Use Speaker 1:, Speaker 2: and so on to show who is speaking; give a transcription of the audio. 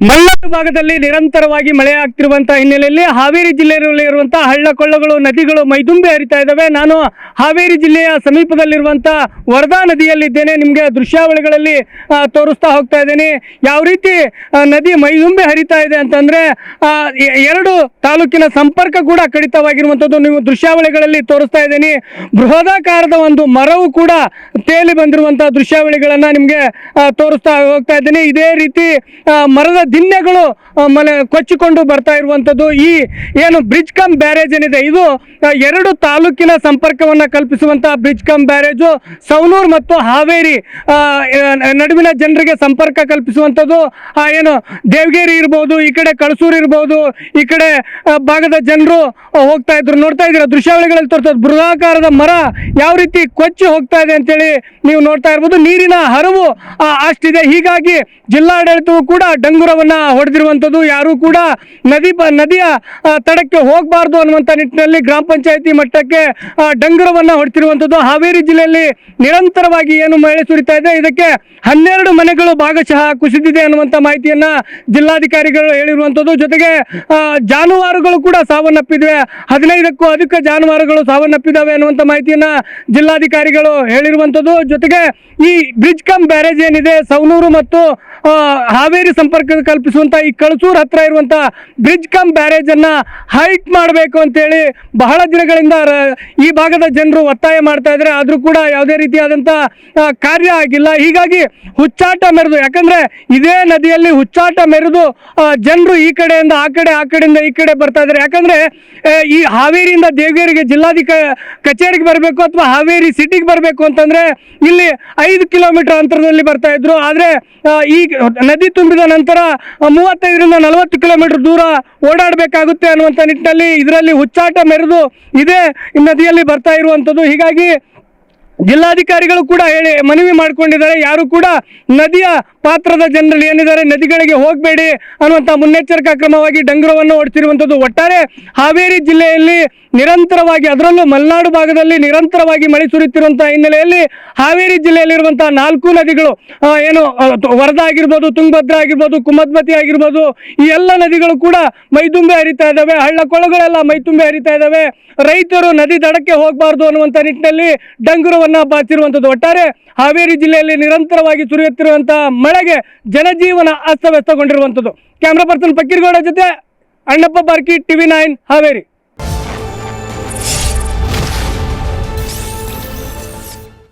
Speaker 1: ಮಲೆನಾಡು ಭಾಗದಲ್ಲಿ ನಿರಂತರವಾಗಿ ಮಳೆ ಆಗ್ತಿರುವಂತಹ ಹಿನ್ನೆಲೆಯಲ್ಲಿ ಹಾವೇರಿ ಜಿಲ್ಲೆಯಲ್ಲಿ ಇರುವಂತಹ ಹಳ್ಳ ಕೊಳ್ಳಗಳು ನದಿಗಳು, ಮೈದುಂಬಿ ಹರಿತಾ ಇದ್ದಾವೆ ನಾನು ಹಾವೇರಿ ಜಿಲ್ಲೆಯ ಸಮೀಪದಲ್ಲಿರುವಂತಹ ವರದಾ ನದಿಯಲ್ಲಿದ್ದೇನೆ. ನಿಮಗೆ ದೃಶ್ಯಾವಳಿಗಳಲ್ಲಿ ತೋರಿಸ್ತಾ ಹೋಗ್ತಾ ಇದ್ದೇನೆ. ಯಾವ ರೀತಿ ನದಿ ಮೈದುಂಬಿ ಹರಿತಾ ಇದೆ ಅಂತಂದ್ರೆ ಎರಡು ತಾಲೂಕಿನ ಸಂಪರ್ಕ ಕೂಡ ಕಡಿತವಾಗಿರುವಂಥದ್ದು ನೀವು ದೃಶ್ಯಾವಳಿಗಳಲ್ಲಿ ತೋರಿಸ್ತಾ ಇದ್ದೀನಿ. ಬೃಹದಾಕಾರದ ಒಂದು ಮರವು ಕೂಡ ತೇಲಿ ಬಂದಿರುವಂತಹ ದೃಶ್ಯಾವಳಿಗಳನ್ನ ನಿಮಗೆ ತೋರಿಸ್ತಾ ಹೋಗ್ತಾ ಇದ್ದೀನಿ. ಇದೇ ರೀತಿ ಮರದ ದಿನ್ನೆಗಳು ಮನೆ ಕೊಚ್ಚಿಕೊಂಡು ಬರ್ತಾ ಇರುವಂಥದ್ದು. ಈ ಏನು ಬ್ರಿಡ್ಜ್ ಕಮ್ ಬ್ಯಾರೇಜ್ ಏನಿದೆ, ಇದು ಎರಡು ತಾಲೂಕಿನ ಸಂಪರ್ಕವನ್ನ ಕಲ್ಪಿಸುವಂತಹ ಬ್ರಿಡ್ಜ್ ಕಮ್ ಬ್ಯಾರೇಜು. ಸವನೂರು ಮತ್ತು ಹಾವೇರಿ ನಡುವಿನ ಜನರಿಗೆ ಸಂಪರ್ಕ ಕಲ್ಪಿಸುವಂಥದ್ದು. ಏನು ದೇವಗೇರಿ ಇರ್ಬೋದು, ಈ ಕಡೆ ಕಳಸೂರು ಇರ್ಬೋದು, ಈ ಕಡೆ ಭಾಗದ ಜನರು ಹೋಗ್ತಾ ಇದ್ರು. ನೋಡ್ತಾ ಇದ್ದೀರಾ, ದೃಶ್ಯಾವಳಿಗಳಲ್ಲಿ ತೋರಿಸೋದು. ಬೃಹಾಕಾರದ ಮರ ಯಾವ ರೀತಿ ಕೊಚ್ಚಿ ಹೋಗ್ತಾ ಇದೆ ಅಂತೇಳಿ ನೀವು ನೋಡ್ತಾ ಇರ್ಬೋದು. ನೀರಿನ ಹರವು ಅಷ್ಟಿದೆ. ಹೀಗಾಗಿ ಜಿಲ್ಲಾಡಳಿತವು ಕೂಡ ಡಂಗುರವನ್ನ ಹೊಡೆದಿರುವಂಥದ್ದು ಯಾರು ಕೂಡ ನದಿ ನದಿಯ ತಡಕ್ಕೆ ಹೋಗಬಾರ್ದು ಅನ್ನುವಂಥ ನಿಟ್ಟಿನಲ್ಲಿ ಗ್ರಾಮ ಪಂಚಾಯಿತಿ ಮಟ್ಟಕ್ಕೆ ಡಂಗರವನ್ನು ಹೊಡ್ತಿರುವಂಥದ್ದು ಹಾವೇರಿ ಜಿಲ್ಲೆಯಲ್ಲಿ ನಿರಂತರವಾಗಿ ಏನು ಮಳೆ ಸುರಿತಾ ಇದೆ, ಇದಕ್ಕೆ ಹನ್ನೆರಡು ಮನೆಗಳು ಭಾಗಶಃ ಕುಸಿದಿದೆ ಅನ್ನುವಂಥ ಮಾಹಿತಿಯನ್ನ ಜಿಲ್ಲಾಧಿಕಾರಿಗಳು ಹೇಳಿರುವಂಥದ್ದು. ಜೊತೆಗೆ ಜಾನುವಾರುಗಳು ಕೂಡ ಸಾವನ್ನಪ್ಪಿದ್ವೆ. ಹದಿನೈದಕ್ಕೂ ಅಧಿಕ ಜಾನುವಾರುಗಳು ಸಾವನ್ನಪ್ಪಿದ್ದಾವೆ ಅನ್ನುವಂಥ ಮಾಹಿತಿಯನ್ನ ಜಿಲ್ಲಾಧಿಕಾರಿಗಳು ಹೇಳಿರುವಂಥದ್ದು. ಜೊತೆಗೆ ಈ ಬ್ರಿಡ್ಜ್ ಕಮ್ ಬ್ಯಾರೇಜ್ ಏನಿದೆ ಸವನೂರು ಮತ್ತು ಹಾವೇರಿ ಸಂಪರ್ಕ ಕಲ್ಪಿಸುವಂತ ಈ ಕಳಸೂರು ಹತ್ರ ಇರುವಂತ ಬ್ರಿಡ್ಜ್ ಕಮ್ ಬ್ಯಾರೇಜ್ ಅನ್ನ ಹೈಟ್ ಮಾಡಬೇಕು ಅಂತೇಳಿ ಬಹಳ ದಿನಗಳಿಂದ ಈ ಭಾಗದ ಜನರು ಒತ್ತಾಯ ಮಾಡ್ತಾ ಇದ್ದಾರೆ. ಆದರೂ ಕೂಡ ಯಾವುದೇ ರೀತಿಯಾದಂತ ಕಾರ್ಯ ಆಗಿಲ್ಲ. ಹೀಗಾಗಿ ಹುಚ್ಚಾಟ ಮೆರೆದು, ಯಾಕಂದ್ರೆ ಇದೇ ನದಿಯಲ್ಲಿ ಹುಚ್ಚಾಟ ಮೆರೆದು ಜನರು ಈ ಕಡೆಯಿಂದ, ಆ ಕಡೆ, ಆ ಕಡೆಯಿಂದ, ಈ ಕಡೆ ಬರ್ತಾ ಇದ್ದಾರೆ. ಯಾಕಂದ್ರೆ ಈ ಹಾವೇರಿಯಿಂದ ದೇವೇರಿಗೆ ಜಿಲ್ಲಾಧಿಕ ಕಚೇರಿಗೆ ಬರಬೇಕು ಅಥವಾ ಹಾವೇರಿ ಸಿಟಿಗೆ ಬರಬೇಕು ಅಂತಂದ್ರೆ ಇಲ್ಲಿ ಐದು ಕಿಲೋಮೀಟರ್ ಅಂತರದಲ್ಲಿ ಬರ್ತಾ ಇದ್ರು. ಆದ್ರೆ ಈ ನದಿ ತುಂಬಿದ ನಂತರ ಮೂವತ್ತೈದರಿಂದ ನಲವತ್ತು ಕಿಲೋಮೀಟರ್ ದೂರ ಓಡಾಡಬೇಕಾಗುತ್ತೆ ಅನ್ನುವಂಥ ನಿಟ್ಟಿನಲ್ಲಿ ಇದರಲ್ಲಿ ಹುಚ್ಚಾಟ ಮೆರೆದು ಇದೇ ನದಿಯಲ್ಲಿ ಬರ್ತಾ ಇರುವಂಥದ್ದು. ಹೀಗಾಗಿ ಜಿಲ್ಲಾಧಿಕಾರಿಗಳು ಕೂಡ ಹೇಳಿ ಮನವಿ ಮಾಡಿಕೊಂಡಿದ್ದಾರೆ. ಯಾರು ಕೂಡ ನದಿಯ ಪಾತ್ರದ ಜನರಲ್ಲಿ ಏನಿದ್ದಾರೆ, ನದಿಗಳಿಗೆ ಹೋಗಬೇಡಿ ಅನ್ನುವಂಥ ಮುನ್ನೆಚ್ಚರಿಕಾ ಕ್ರಮವಾಗಿ ಡಂಗುರವನ್ನು ಹೊಡೆಸಿರುವಂಥದ್ದು ಒಟ್ಟಾರೆ ಹಾವೇರಿ ಜಿಲ್ಲೆಯಲ್ಲಿ ನಿರಂತರವಾಗಿ, ಅದರಲ್ಲೂ ಮಲೆನಾಡು ಭಾಗದಲ್ಲಿ ನಿರಂತರವಾಗಿ ಮಳೆ ಸುರಿಯುತ್ತಿರುವಂತಹ ಹಿನ್ನೆಲೆಯಲ್ಲಿ ಹಾವೇರಿ ಜಿಲ್ಲೆಯಲ್ಲಿರುವಂತಹ ನಾಲ್ಕು ನದಿಗಳು ಏನು ವರದಾ ಆಗಿರ್ಬೋದು, ತುಂಗಭದ್ರಾ ಆಗಿರ್ಬೋದು ಕುಮದ್ಮತಿ ಆಗಿರ್ಬೋದು, ಈ ಎಲ್ಲ ನದಿಗಳು ಕೂಡ ಮೈದುಂಬಿ ಹರಿತಾ ಇದ್ದಾವೆ. ಹಳ್ಳ ಕೊಳಗಳೆಲ್ಲ ಮೈತುಂಬಿ ಹರಿತಾ ಇದ್ದಾವೆ. ರೈತರು ನದಿ ದಡಕ್ಕೆ ಹೋಗಬಾರ್ದು ಅನ್ನುವಂಥ ನಿಟ್ಟಿನಲ್ಲಿ ಡಂಗುರವನ್ನ ಬಾಚಿರುವಂಥದ್ದು ಒಟ್ಟಾರೆ ಹಾವೇರಿ ಜಿಲ್ಲೆಯಲ್ಲಿ ನಿರಂತರವಾಗಿ ಸುರಿಯುತ್ತಿರುವಂತಹ ಮಳೆಗೆ ಜನಜೀವನ ಅಸ್ತವ್ಯಸ್ತಗೊಂಡಿರುವಂಥದ್ದು. ಕ್ಯಾಮ್ರಾ ಪರ್ಸನ್ ಫಕೀರ್ಗೌಡ ಜೊತೆ ಅಣ್ಣಪ್ಪ ಬಾರ್ಕಿ, ಟಿವಿ ನೈನ್ ಹಾವೇರಿ.